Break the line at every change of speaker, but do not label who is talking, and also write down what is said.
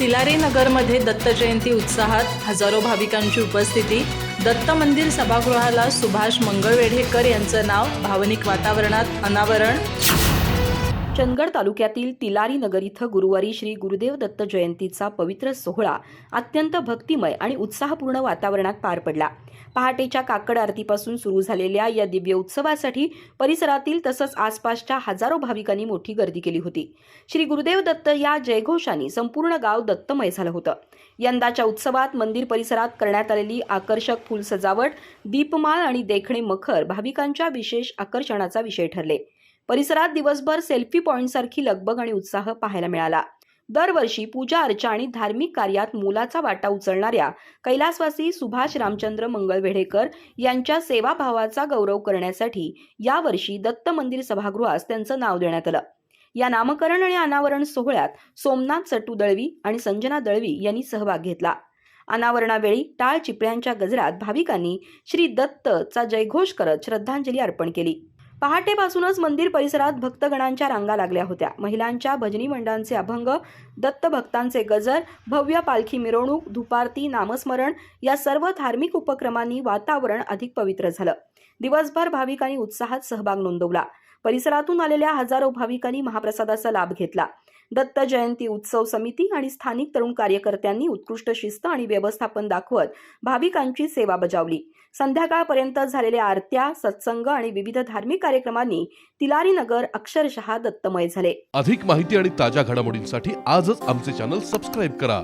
तिलारी नगरमध्ये दत्त जयंती उत्साहात हजारो भाविकांची उपस्थिती. दत्त मंदिर सभागृहाला सुभाष मंगळवेढेकर यांचं नाव भावनिक वातावरणात अनावरण.
चंदगड तालुक्यातील तिलारी नगर इथं गुरुवारी श्री गुरुदेव दत्त जयंतीचा पवित्र सोहळा अत्यंत भक्तिमय आणि उत्साहपूर्ण वातावरणात पार पडला. पहाटेच्या काकड आरतीपासून सुरू झालेल्या या दिव्य उत्सवासाठी परिसरातील तसंच आसपासच्या हजारो भाविकांनी मोठी गर्दी केली होती. श्री गुरुदेव दत्त या जयघोषाने संपूर्ण गाव दत्तमय झालं होतं. यंदाच्या उत्सवात मंदिर परिसरात करण्यात आलेली आकर्षक फुल सजावट दीपमाळ आणि देखणे मखर भाविकांच्या विशेष आकर्षणाचा विषय ठरले. परिसरात दिवसभर सेल्फी पॉईंटसारखी लगबग आणि उत्साह पाहायला मिळाला. दरवर्षी पूजा अर्चा आणि धार्मिक कार्यात मोलाचा वाटा उचलणाऱ्या कैलासवासी सुभाष रामचंद्र मंगळवेढेकर यांच्या सेवाभावाचा गौरव करण्यासाठी यावर्षी दत्त मंदिर सभागृहास त्यांचं नाव देण्यात आलं. या नामकरण आणि अनावरण सोहळ्यात सोमनाथ सटू दळवी आणि संजना दळवी यांनी सहभाग घेतला. अनावरणावेळी टाळ चिपळ्यांच्या गजरात भाविकांनी श्री दत्तचा जयघोष करत श्रद्धांजली अर्पण केली. पहाटेपासूनच मंदिर परिसरात भक्तगणांच्या रांगा लागल्या होत्या. महिलांच्या भजनी मंडळांचे अभंग दत्त भक्तांचे गजर भव्य पालखी मिरवणूक धुपारती नामस्मरण या सर्व धार्मिक उपक्रमांनी वातावरण अधिक पवित्र झालं. दिवसभर भाविकांनी उत्साहात सहभाग नोंदवला. परिसरातून आलेल्या हजारो भाविकांनी महाप्रसादाचा लाभ घेतला. दत्त जयंती उत्सव समिती आणि स्थानिक तरुण कार्यकर्त्यांनी उत्कृष्ट शिस्त आणि व्यवस्थापन दाखवत भाविकांची सेवा बजावली. संध्याकाळपर्यंत झालेल्या आरत्या सत्संग आणि विविध धार्मिक कार्यक्रमांनी तिलारी नगर अक्षरशः दत्तमय झाले.
अधिक माहिती आणि ताज्या घडामोडींसाठी आजच आमचे चॅनल सबस्क्राईब करा.